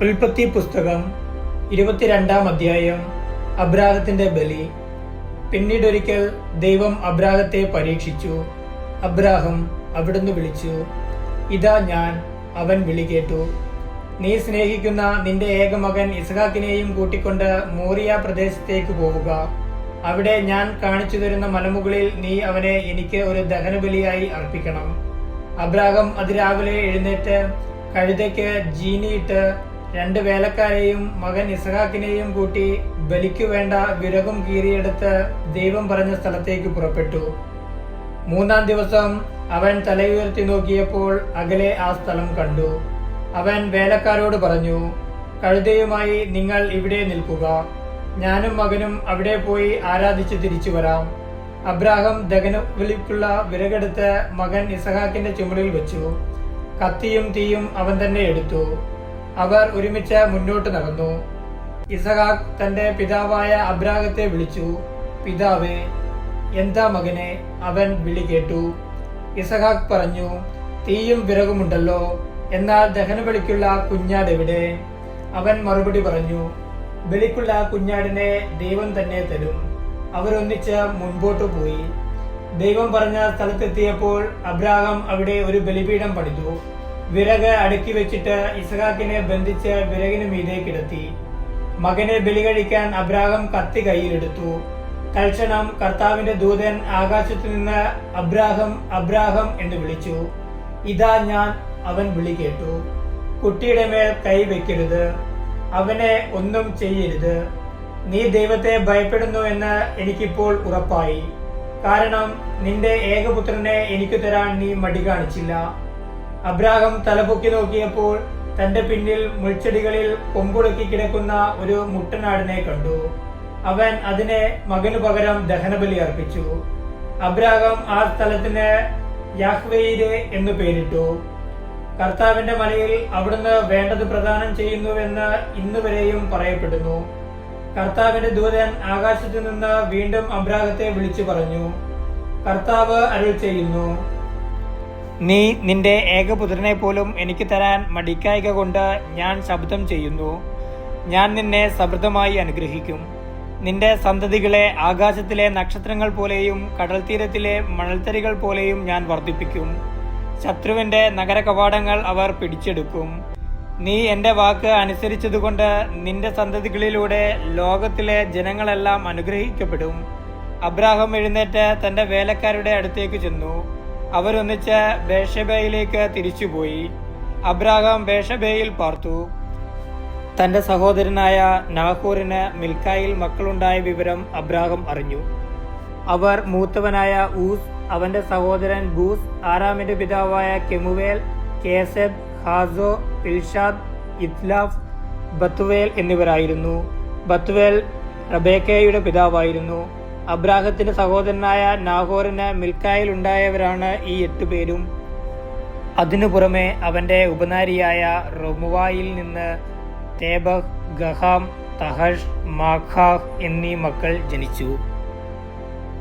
ഉൽപ്പത്തി പുസ്തകം ഇരുപത്തിരണ്ടാം അധ്യായം അബ്രാഹത്തിന്റെ ബലി. പിന്നീടൊരിക്കൽ ദൈവം അബ്രാഹത്തെ പരീക്ഷിച്ചു. അബ്രാഹം അവിടുന്ന് വിളിച്ചു ഇതാ ഞാൻ അവൻ വിളി കേട്ടു. നീ സ്നേഹിക്കുന്ന നിന്റെ ഏകമകൻ ഇസഹാക്കിനെയും കൂട്ടിക്കൊണ്ട് മോറിയ പ്രദേശത്തേക്ക് പോവുക. അവിടെ ഞാൻ കാണിച്ചു തരുന്ന മലമുകളിൽ നീ അവനെ എനിക്ക് ഒരു ദഹനബലിയായി അർപ്പിക്കണം. അബ്രാഹം അതിരാവിലെ എഴുന്നേറ്റ് കഴുതയ്ക്ക് ജീനിയിട്ട് രണ്ട് വേലക്കാരെയും മകൻ ഇസഹാക്കിനെയും കൂട്ടി ബലിക്കു വേണ്ട വിറകും കീറിയെടുത്ത് ദൈവം പറഞ്ഞ സ്ഥലത്തേക്ക് പുറപ്പെട്ടു. മൂന്നാം ദിവസം അവൻ തലയുയർത്തി നോക്കിയപ്പോൾ അകലെ ആ സ്ഥലം കണ്ടു. അവൻ വേലക്കാരോട് പറഞ്ഞു കഴുതയുമായി നിങ്ങൾ ഇവിടെ നിൽക്കുക. ഞാനും മകനും അവിടെ പോയി ആരാധിച്ച് തിരിച്ചു വരാം. അബ്രാഹം ദഗനവിളിക്കുള്ള വിറകെടുത്ത് മകൻ ഇസഹാക്കിന്റെ ചുമലിൽ വെച്ചു. കത്തിയും തീയും അവൻ തന്നെ എടുത്തു. അവർ ഒരുമിച്ച് മുന്നോട്ട് നടന്നു. ഇസഹാക്ക് തന്റെ പിതാവായ അബ്രാഹത്തെ വിളിച്ചു. പിതാവേ എന്താ മകനെ? അവൻ വിളി കേട്ടു. ഇസഹാക്ക് പറഞ്ഞു തീയും വിറകുമുണ്ടല്ലോ. എന്നാൽ ദഹനബലിക്കുള്ള കുഞ്ഞാട് എവിടെ അവൻ മറുപടി പറഞ്ഞു ബലിക്കുള്ള കുഞ്ഞാടിനെ ദൈവം തന്നെ തരും. അവരൊന്നിച്ച് മുൻപോട്ടു പോയി. ദൈവം പറഞ്ഞ സ്ഥലത്തെത്തിയപ്പോൾ അബ്രാഹം അവിടെ ഒരു ബലിപീഠം പണിതു. വിറക് അടുക്കി വെച്ചിട്ട് ഇസഹാക്കിനെ ബന്ധിച്ച് വിറകിന് മീതെ കിടത്തി. മകനെ ബലി കഴിക്കാൻ അബ്രാഹം കത്തി കയ്യിലെടുത്തു. തൽക്ഷണം കർത്താവിന്റെ ദൂതൻ ആകാശത്തു നിന്ന് അബ്രാഹം അബ്രാഹം എന്ന് വിളിച്ചു. ഇതാ ഞാൻ അവൻ വിളി കേട്ടു. കുട്ടിയുടെ മേൽ കൈ വെക്കരുത്. അവനെ ഒന്നും ചെയ്യരുത്. നീ ദൈവത്തെ ഭയപ്പെടുന്നു എന്ന് എനിക്കിപ്പോൾ ഉറപ്പായി. കാരണം നിന്റെ ഏകപുത്രനെ എനിക്ക് തരാൻ നീ മടി കാണിച്ചില്ല. അബ്രാഹം തലപൊക്കി നോക്കിയപ്പോൾ തന്റെ പിന്നിൽ മുൾച്ചെടികളിൽ കൊമ്പുടക്കി കിടക്കുന്ന ഒരു മുട്ടനാടിനെ കണ്ടു. അവൻ അതിനെ മകനു പകരം ദഹനബലി അർപ്പിച്ചു. അബ്രാഹം ആ സ്ഥലത്തിന് യാഹ്വേയിരെ എന്നു പേരിട്ടു. കർത്താവിന്റെ മലയിൽ അവിടുന്ന് വേണ്ടത് പ്രദാനം ചെയ്യുന്നുവെന്ന് ഇന്നുവരെയും പറയപ്പെടുന്നു. കർത്താവിന്റെ ദൂതൻ ആകാശത്തു നിന്ന് വീണ്ടും അബ്രാഹത്തെ വിളിച്ചു പറഞ്ഞു. കർത്താവ് അരുൾ ചെയ്യുന്നു നീ നിന്റെ ഏകപുത്രനെ പോലും എനിക്ക് തരാൻ മടിക്കായിക കൊണ്ട് ഞാൻ ശബ്ദം ചെയ്യുന്നു. ഞാൻ നിന്നെ സമൃദ്ധമായി അനുഗ്രഹിക്കും. നിന്റെ സന്തതികളെ ആകാശത്തിലെ നക്ഷത്രങ്ങൾ പോലെയും കടൽ തീരത്തിലെ മണൽത്തരികൾ പോലെയും ഞാൻ വർദ്ധിപ്പിക്കും. ശത്രുവിന്റെ നഗര കവാടങ്ങൾ അവർ പിടിച്ചെടുക്കും. നീ എന്റെ വാക്ക് അനുസരിച്ചതുകൊണ്ട് നിന്റെ സന്തതികളിലൂടെ ലോകത്തിലെ ജനങ്ങളെല്ലാം അനുഗ്രഹിക്കപ്പെടും. അബ്രാഹം എഴുന്നേറ്റ് തന്റെ വേലക്കാരുടെ അടുത്തേക്ക് ചെന്നു. അവരൊന്നിച്ച് ബേഷബയിലേക്ക് തിരിച്ചുപോയി. അബ്രാഹാം ബേഷബയിൽ പാർത്തു. തന്റെ സഹോദരനായ നാഹൂറിന് മിൽക്കായിൽ മക്കളുണ്ടായ വിവരം അബ്രാഹം അറിഞ്ഞു. അവർ മൂത്തവനായ ഊസ് അവന്റെ സഹോദരൻ ബൂസ് ആറാമിന്റെ പിതാവായ കെമുവേൽ കേസബ് ഹാസോ ഇൽഷാദ് ഇത്ലാഫ് ബത്തുവേൽ എന്നിവരായിരുന്നു. ബത്തുവേൽ റബേക്കയുടെ പിതാവായിരുന്നു. അബ്രാഹത്തിന്റെ സഹോദരനായ നാഹോറിന് മിൽക്കായിൽ ഉണ്ടായവരാണ് ഈ എട്ട് പേരും. അതിനു പുറമെ അവന്റെ ഉപനാരിയായ റൊമുവായിൽ നിന്ന് തേബഹ് ഗഹാം തഹഷ് മാഖാഹ് എന്നീ മക്കൾ ജനിച്ചു.